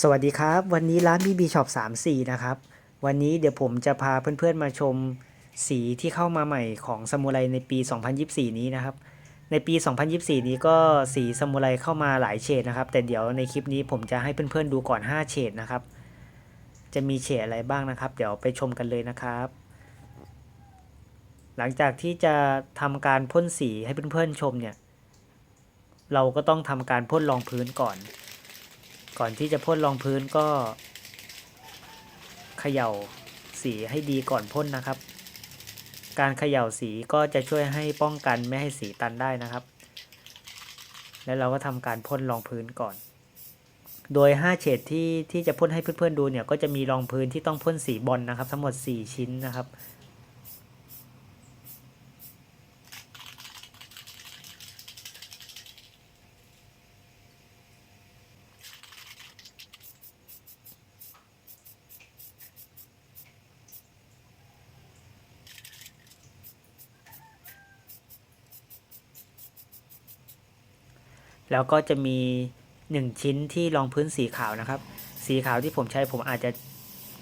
สวัสดีครับ วันนี้ร้าน BB Shop 34นะครับ วันนี้เดี๋ยวผมจะพาเพื่อนๆมาชมสีที่เข้ามาใหม่ของสมุไรในปี 2024 นี้นะครับ ในปี 2024 นี้ก็สีสมุไรเข้ามาหลายเฉดนะครับ แต่เดี๋ยวในคลิปนี้ผมจะให้เพื่อนๆดูก่อน 5 เฉดนะครับ จะมีเฉดอะไรบ้างนะครับ เดี๋ยวไปชมกันเลยนะครับ หลังจากที่จะทำการพ่นสีให้เพื่อนๆชมเนี่ย เราก็ต้องทำการพ่นรองพื้นก่อน ก่อนที่จะพ่นรองพื้นก็เขย่าสีให้ดีก่อนพ่นนะครับ การเขย่าสีก็จะช่วยให้ป้องกันไม่ให้สีตันได้นะครับ แล้วเราก็ทำการพ่นรองพื้นก่อน โดย 5 เฉดที่ที่จะพ่นให้เพื่อนๆดูเนี่ยก็จะมีรองพื้นที่ต้องพ่นสีบอลนะครับ ทั้งหมด 4 ชิ้นนะครับ แล้วก็จะมี 1 ชิ้นที่รองพื้นสีขาวนะครับ สีขาวที่ผมใช้ผมอาจจะ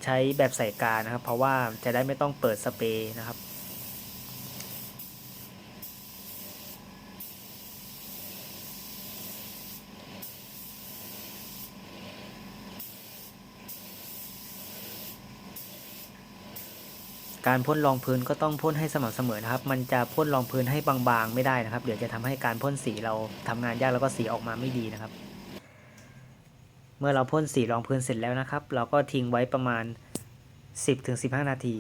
ใช้แบบใส่กานะครับ เพราะว่าจะได้ไม่ต้องเปิดสเปรย์นะครับ การพ่นรองพื้นก็ต้องพ่นให้สม่ำเสมอนะครับ มันจะพ่นรองพื้นให้บางๆ ไม่ได้นะครับ เดี๋ยวจะทำให้การพ่นสีเราทำงานยากแล้วก็สีออกมาไม่ดีนะครับ เมื่อเราพ่นสีรองพื้นเสร็จแล้วนะครับ เราก็ทิ้งไว้ประมาณ 10-15 นาที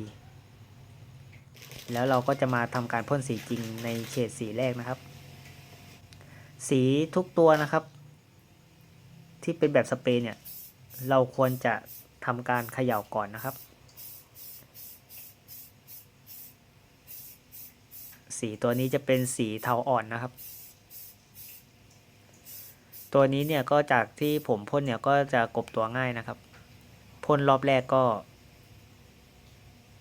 แล้วเราก็จะมาทำการพ่นสีจริงในเฉดสีแรกนะครับ สีทุกตัวนะครับ ที่เป็นแบบสเปรย์เนี่ย เราควรจะทำการเขย่าก่อนนะครับ สีตัวนี้จะเป็นสีเทาอ่อนนะครับ ตัวนี้เนี่ยก็จากที่ผมพ่นเนี่ยก็จะกบตัวง่ายนะครับพ่นรอบแรกก็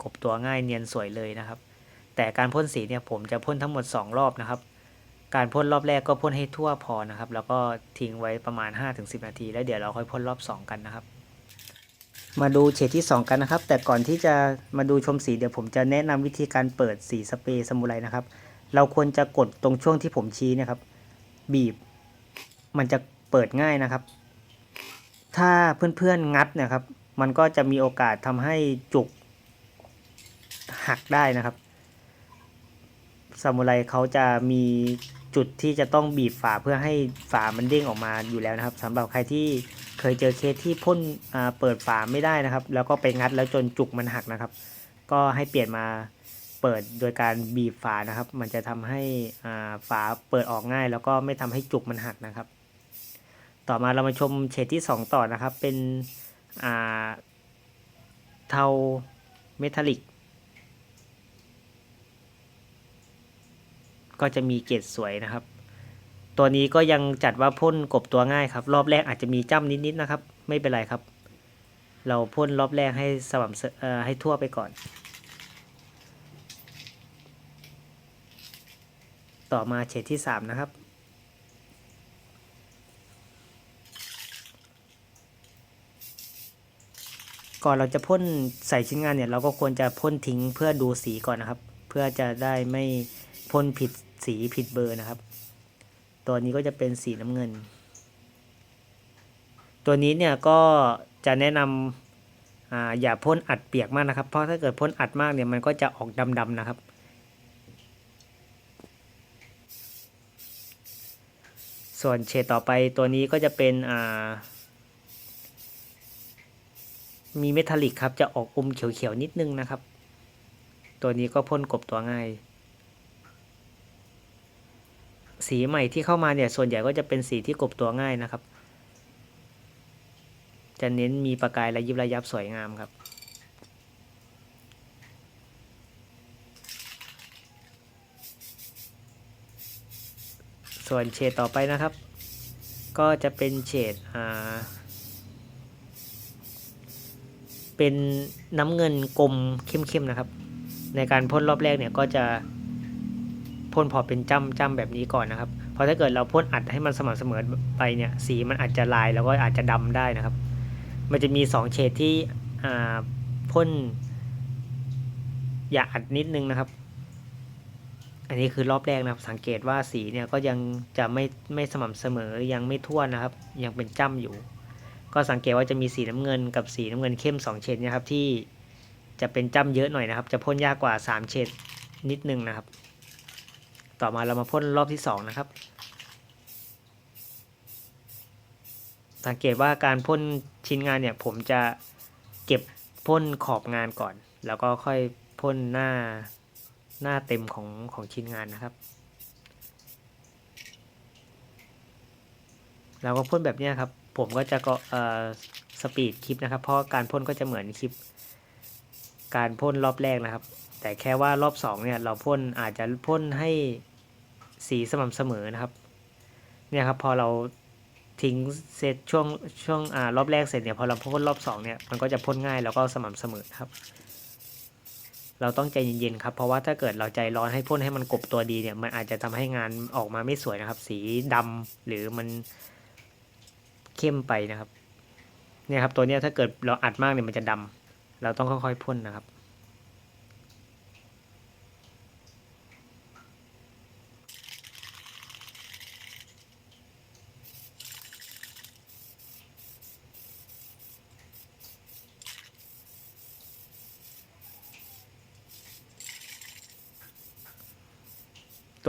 กบตัวง่ายเนียนสวยเลยนะครับ แต่การพ่นสีเนี่ยผมจะพ่นทั้งหมด 2 รอบนะครับ การพ่นรอบแรกก็พ่นให้ทั่วพอนะครับ แล้วก็ทิ้งไว้ประมาณ 5-10 นาที แล้วเดี๋ยวเราค่อยพ่นรอบ 2 กันนะครับ มาดูเฉดที่ 2 กันนะครับ แต่ก่อนที่จะมาดูชมสีเดี๋ยวผมจะแนะนำวิธีการเปิดสีสเปรย์สมุไรนะครับ เราควรจะกดตรงช่วงที่ผมชี้นะครับ บีบ มันจะเปิดง่ายนะครับ ถ้าเพื่อนๆงัดนะครับ มันก็จะมีโอกาสทำให้จุกหักได้นะครับซามูไรเขาจะมีจุดที่จะต้องบีบฝาเพื่อให้ฝามันเด้งออกมาอยู่แล้วนะครับสำหรับใครที่ เคยเจอเคสที่พ่นเปิดฝาไม่ได้นะครับ แล้วก็ไปงัดแล้วจนจุกมันหักนะครับ ก็ให้เปลี่ยนมาเปิดโดยการบีบฝานะครับ มันจะทำให้ฝาเปิดออกง่าย แล้วก็ไม่ทำให้จุกมันหักนะครับ ต่อมาเรามาชมเฉดที่ 2 ต่อนะครับ เป็นเทาเมทัลลิกก็จะมีเกรดสวยนะครับ ตัวนี้ก็ยังจัดว่าพ่นกบตัวง่ายครับ รอบแรกอาจจะมีจ้ำนิดๆนะครับ ไม่เป็นไรครับ เราพ่นรอบแรกให้สม่ำเสเอ่ให้ทั่วไปก่อน ต่อมาเฉดที่ 3 นะครับก่อนเราจะพ่นใส่ชิ้นงานเนี่ยเราก็ควรจะพ่นทิ้งเพื่อดูสีก่อนนะครับ เพื่อจะได้ไม่พ่นผิดสีผิดเบอร์นะครับ ตัวนี้ก็จะเป็นสีน้ำเงิน ตัวนี้เนี่ยก็จะแนะนำอ่าอย่าพ่นอัดเปียกมากนะครับ เพราะถ้าเกิดพ่นอัดมากเนี่ยมันก็จะออกดำๆนะครับ ส่วนเฉดต่อไปตัวนี้ก็จะเป็นอ่ามีเมทัลลิกครับจะออกอมเขียวๆนิดนึงนะครับ ตัวนี้ก็พ่นกบตัวง่าย สีใหม่ที่เข้ามาเนี่ยส่วนใหญ่ก็จะเป็นสีที่กบตัวง่ายนะครับ จะเน้นมีประกายระยิบระยับสวยงามครับส่วนเฉดต่อไปนะครับ ก็จะเป็นเฉดอ่าเป็นน้ำเงินกลมเข้มๆนะครับ ในการพ่นรอบแรกเนี่ยก็จะ พ่นพอเป็นจ้ำจ้ำแบบนี้ก่อนนะครับ เพราะถ้าเกิดเราพ่นอัดให้มันสม่ำเสมอไปเนี่ยสีมันอาจจะลายแล้วก็อาจจะดำได้นะครับ มันจะมีสองเฉดที่พ่นหยาดนิดนึงนะครับ อันนี้คือรอบแรกนะครับ สังเกตว่าสีเนี่ยก็ยังจะไม่ไม่สม่ำเสมอยังไม่ทั่วนะครับ ยังเป็นจ้ำอยู่ ก็สังเกตว่าจะมีสีน้ำเงินกับสีน้ำเงินเข้ม 2 เฉดนะครับที่จะเป็นจ้ำเยอะหน่อยนะครับ จะพ่นยากกว่า 3 เฉดนิดนึงนะครับ ต่อมาเรามาพ่นรอบที่2นะครับ สังเกตว่าการพ่นชิ้นงานเนี่ยผมจะเก็บพ่นขอบงานก่อน แล้วก็ค่อยพ่นหน้าหน้าเต็มของของชิ้นงานนะครับเราก็พ่นแบบนี้ครับ ผมก็จะก็เอ่อสปีดคลิปนะครับ เพราะการพ่นก็จะเหมือนคลิป การพ่นรอบแรกนะครับ แต่แค่ว่ารอบสองเนี่ยเราพ่นอาจจะพ่นให้ สีสม่ำเสมอนะครับ เนี่ยครับพอเราทิ้งเสร็จช่วงช่วงอ่ารอบแรกเสร็จเนี่ยพอเราพ่นรอบสองเนี่ยมันก็จะพ่นง่ายแล้วก็สม่ำเสมอครับ เราต้องใจเย็นๆครับเพราะว่าถ้าเกิดเราใจร้อนให้พ่นให้มันกบตัวดีเนี่ยมันอาจจะทำให้งานออกมาไม่สวยนะครับ สีดำหรือมันเข้มไปนะครับเนี่ยครับตัวเนี้ยถ้าเกิดเราอัดมากเนี่ยมันจะดำเราต้องค่อยๆพ่นนะครับ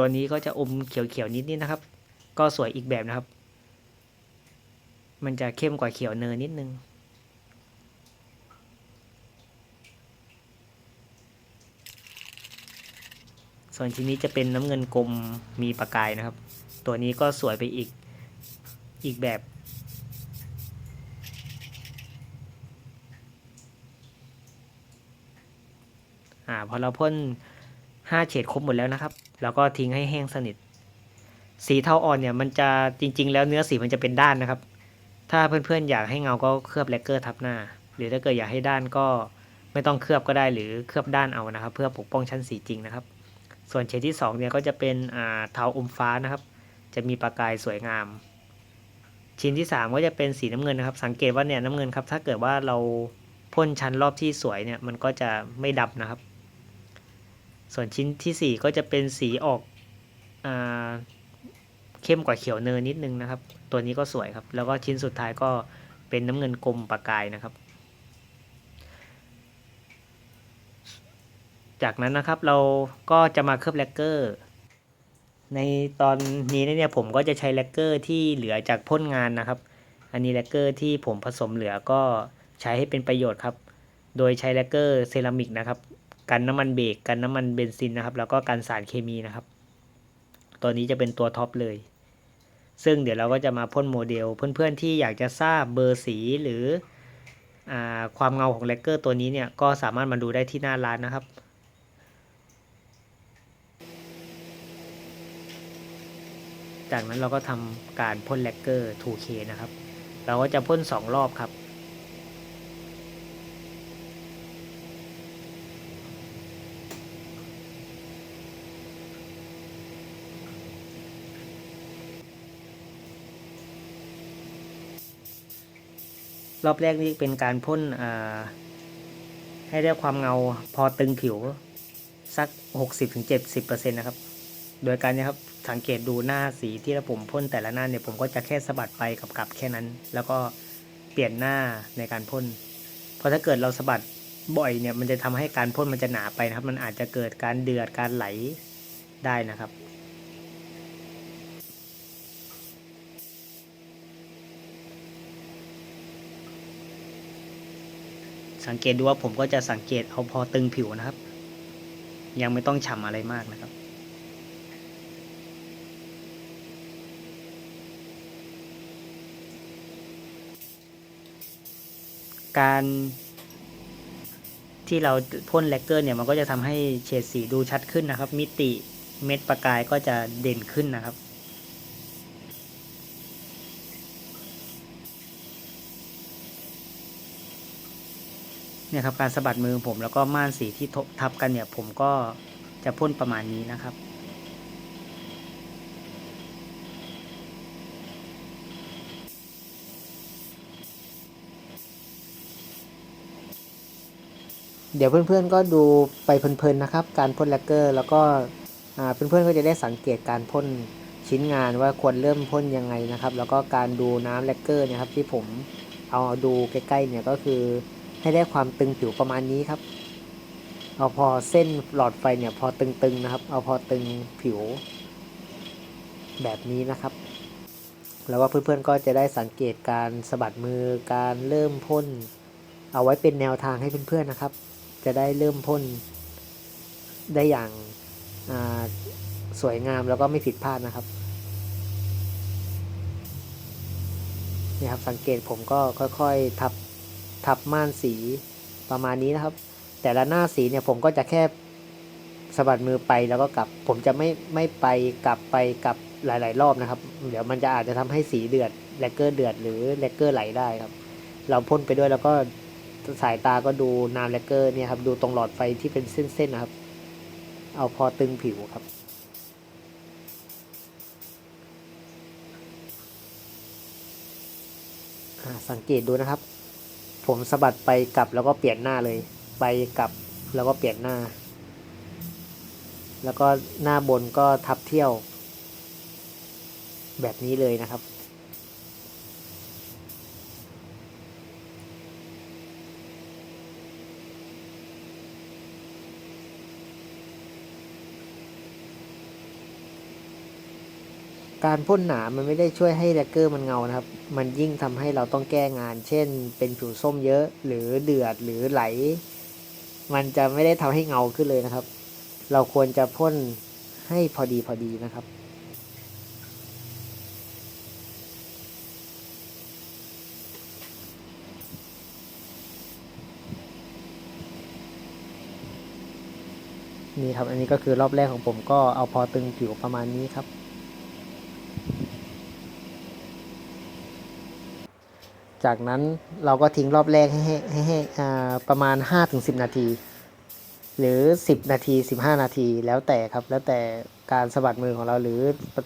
ตัวนี้ก็จะอมเขียวๆนิดนิดนะครับ ก็สวยอีกแบบนะครับ มันจะเข้มกว่าเขียวเนยนิดนึง ส่วนชิ้นนี้จะเป็นน้ำเงินกลมมีประกายนะครับ ตัวนี้ก็สวยไปอีกอีกแบบอ่าพอเราพ่นห้าเฉดครบหมดแล้วนะครับ แล้วก็ทิ้งให้แห้งสนิท สีเทาอ่อนเนี่ยมันจะจริง ๆ แล้วเนื้อสีมันจะเป็นด้านนะครับ ถ้าเพื่อนๆอยากให้เงาก็เคลือบแลกเกอร์ทับหน้า หรือถ้าเกิดอยากให้ด้านก็ไม่ต้องเคลือบก็ได้หรือเคลือบด้านเอานะครับ เพื่อปกป้องชั้นสีจริงนะครับ ส่วนเฉดที่สองเนี่ยก็จะเป็นอ่าเทาอมฟ้านะครับ จะมีประกายสวยงาม ชิ้นที่สามก็จะเป็นสีน้ำเงินนะครับ สังเกตว่าเนี่ยน้ำเงินครับถ้าเกิดว่าเราพ่นชั้นรอบที่สวยเนี่ยมันก็จะไม่ดำนะครับ ส่วนชิ้นที่สี่ก็จะเป็นสีออกอเข้มกว่าเขียวเนยนิดนึงนะครับ ตัวนี้ก็สวยครับ แล้วก็ชิ้นสุดท้ายก็เป็นน้ำเงินกลมประกายนะครับ จากนั้นนะครับเราก็จะมาเคลือบแลกเกอร์ ในตอนนี้เนี่ยผมก็จะใช้แลกเกอร์ที่เหลือจากพ่นงานนะครับ อันนี้แลกเกอร์ที่ผมผสมเหลือก็ใช้ให้เป็นประโยชน์ครับ โดยใช้แลกเกอร์เซรามิกนะครับ กันน้ำมันเบรกกันน้ำมันเบนซินนะครับ แล้วก็กันสารเคมีนะครับ ตัวนี้จะเป็นตัวท็อปเลย ซึ่งเดี๋ยวเราก็จะมาพ่นโมเดล เพื่อนๆที่อยากจะทราบเบอร์สีหรืออความเงาของแลกเกอร์ตัวนี้เนี่ยก็สามารถมาดูได้ที่หน้าร้านนะครับจากนั้นเราก็ทำการพ่นแลกเกอร์ 2K นะครับ เราก็จะพ่น 2 รอบครับ รอบแรกนี่เป็นการพ่นให้ได้ความเงาพอตึงผิว สัก 60-70%นะครับ โดยการนี้ครับสังเกตดูหน้าสีที่ผมพ่นแต่ละหน้าเนี่ยผมก็จะแค่สะบัดไปกับกลับแค่นั้น แล้วก็เปลี่ยนหน้าในการพ่นเพราะถ้าเกิดเราสะบัดบ่อยเนี่ยมันจะทำให้การพ่นมันจะหนาไปนะครับ มันอาจจะเกิดการเดือดการไหลได้นะครับ สังเกตดูว่าผมก็จะสังเกตเอาพอตึงผิวนะครับ ยังไม่ต้องฉ่ำอะไรมากนะครับ การที่เราพ่นแลกเกอร์เนี่ยมันก็จะทำให้เฉดสีดูชัดขึ้นนะครับ มิติเม็ดประกายก็จะเด่นขึ้นนะครับ เนี่ยครับการสะบัดมือผมแล้วก็ม่านสีที่ท,ทับกันเนี่ย ผมก็จะพ่นประมาณนี้นะครับ เดี๋ยวเพื่อนๆก็ดูไปเพลินๆนะครับ การพ่นแลกเกอร์ แล้วก็อ่าเพื่อนๆก็จะได้สังเกตการพ่นชิ้นงานว่าควรเริ่มพ่นยังไงนะครับ แล้วก็การดูน้ำแลกเกอร์นะครับที่ผมเอาดูใกล้ๆเนี่ยก็คือ ให้ได้ความตึงผิวประมาณนี้ครับ เอาพอเส้นหลอดไฟเนี่ยพอตึงๆนะครับ เอาพอตึงผิว แบบนี้นะครับ แล้วว่าเพื่อนๆก็จะได้สังเกตการสะบัดมือการเริ่มพ่น เอาไว้เป็นแนวทางให้เพื่อนๆนะครับ จะได้เริ่มพ่นได้อย่างาสวยงามแล้วก็ไม่ผิดพลาดนะครับนี่ครับสังเกตผมก็ค่อย ๆท ทับม่านสีประมาณนี้นะครับ แต่ละหน้าสีเนี่ยผมก็จะแค่สะบัดมือไปแล้วก็กลับ ผมจะไม่ไม่ไปกลับไปกลับหลาย ๆ รอบนะครับ เดี๋ยวมันจะอาจจะทำให้สีเดือดแลกเกอร์เดือดหรือแลกเกอร์ไหลได้ครับ เราพ่นไปด้วยแล้วก็สายตาก็ดูน้ำแลกเกอร์เนี่ยครับดูตรงหลอดไฟที่เป็นเส้นๆนะครับ เอาพอตึงผิวครับสังเกตดูนะครับ ผมสะบัดไปกลับแล้วก็เปลี่ยนหน้าเลย ไปกลับแล้วก็เปลี่ยนหน้า แล้วก็หน้าบนก็ทับเที่ยว แบบนี้เลยนะครับ การพ่นหนามันไม่ได้ช่วยให้แลกเกอร์มันเงานะครับ มันยิ่งทำให้เราต้องแก้งาน เช่น เป็นผิวส้มเยอะหรือเดือดหรือไหล มันจะไม่ได้ทำให้เงาขึ้นเลยนะครับ เราควรจะพ่นให้พอดีพอดีนะครับนี่ครับ อันนี้ก็คือรอบแรกของผมก็เอาพอตึงผิวประมาณนี้ครับ จากนั้นเราก็ทิ้งรอบแรกให้ให้ให้ให้าประมาณ 5-10 นาที หรือ 10 นาที 15 นาทีแล้วแต่ครับ แล้วแต่การสะบัดมือของเราหรือ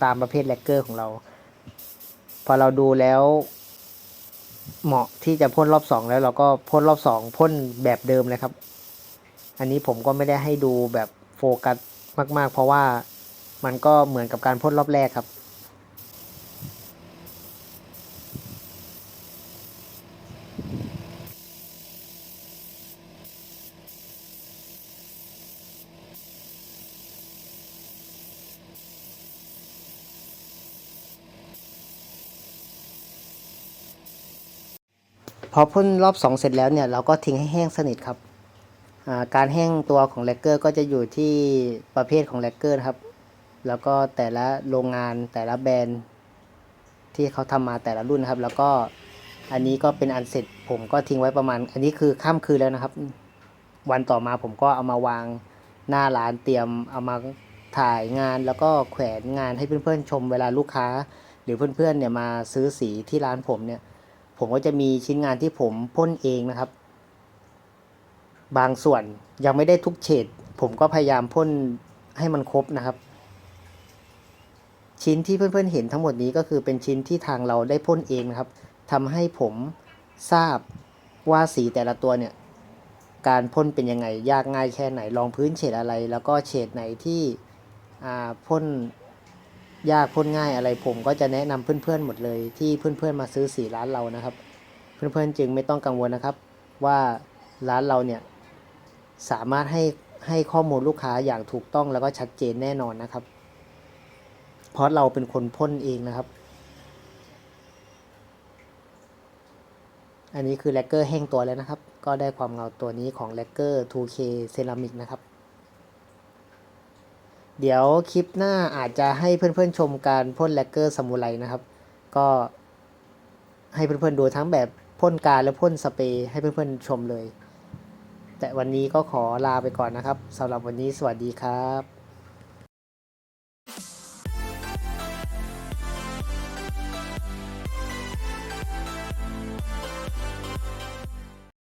ตามประเภทแลกเกอร์ของเรา พอเราดูแล้วเหมาะที่จะพ่นรอบสองแล้วเราก็พ่นรอบสองพ่นแบบเดิมเลยครับ อันนี้ผมก็ไม่ได้ให้ดูแบบโฟกัสมาก ๆ เพราะว่ามันก็เหมือนกับการพ่นรอบแรกครับ พอพ่นรอบสองเสร็จแล้วเนี่ยเราก็ทิ้งให้แห้งสนิทครับการแห้งตัวของแลกเกอร์ก็จะอยู่ที่ประเภทของแลกเกอร์ครับ แล้วก็แต่ละโรงงานแต่ละแบรนด์ที่เขาทำมาแต่ละรุ่นครับ แล้วก็อันนี้ก็เป็นอันเสร็จผมก็ทิ้งไว้ประมาณ อันนี้คือข้ามคืนแล้วนะครับ วันต่อมาผมก็เอามาวางหน้าร้านเตรียมเอามาถ่ายงานแล้วก็แขวนงานให้เพื่อนๆชมเวลาลูกค้า หรือเพื่อนๆเนี่ยมาซื้อสีที่ร้านผมเนี่ย ผมก็จะมีชิ้นงานที่ผมพ่นเองนะครับ บางส่วนยังไม่ได้ทุกเฉดผมก็พยายามพ่นให้มันครบนะครับ ชิ้นที่เพื่อนๆเห็นทั้งหมดนี้ก็คือเป็นชิ้นที่ทางเราได้พ่นเองนะครับทำให้ผมทราบว่าสีแต่ละตัวเนี่ย การพ่นเป็นยังไงยากง่ายแค่ไหนรองพื้นเฉดอะไร แล้วก็เฉดไหนที่พ่น ยากพ่นง่ายอะไรผมก็จะแนะนำเพื่อนๆหมดเลย ที่เพื่อนๆมาซื้อสีร้านเรานะครับ เพื่อนๆจึงไม่ต้องกังวลนะครับ ว่าร้านเราเนี่ยสามารถให้ให้ข้อมูลลูกค้าอย่างถูกต้องแล้วก็ชัดเจนแน่นอนนะครับ เพราะเราเป็นคนพ่นเองนะครับ อันนี้คือแลกเกอร์แห้งตัวแล้วนะครับ ก็ได้ความเงาตัวนี้ของแลกเกอร์ 2K เซรามิกนะครับ เดี๋ยวคลิปหน้าอาจจะให้เพื่อนๆชมการพ่นแลกเกอร์สมูไรนะครับ ก็ให้เพื่อนๆดูทั้งแบบพ่นการและพ่นสเปรย์ให้เพื่อนๆชมเลย แต่วันนี้ก็ขอลาไปก่อนนะครับสำหรับวันนี้สวัสดีครับ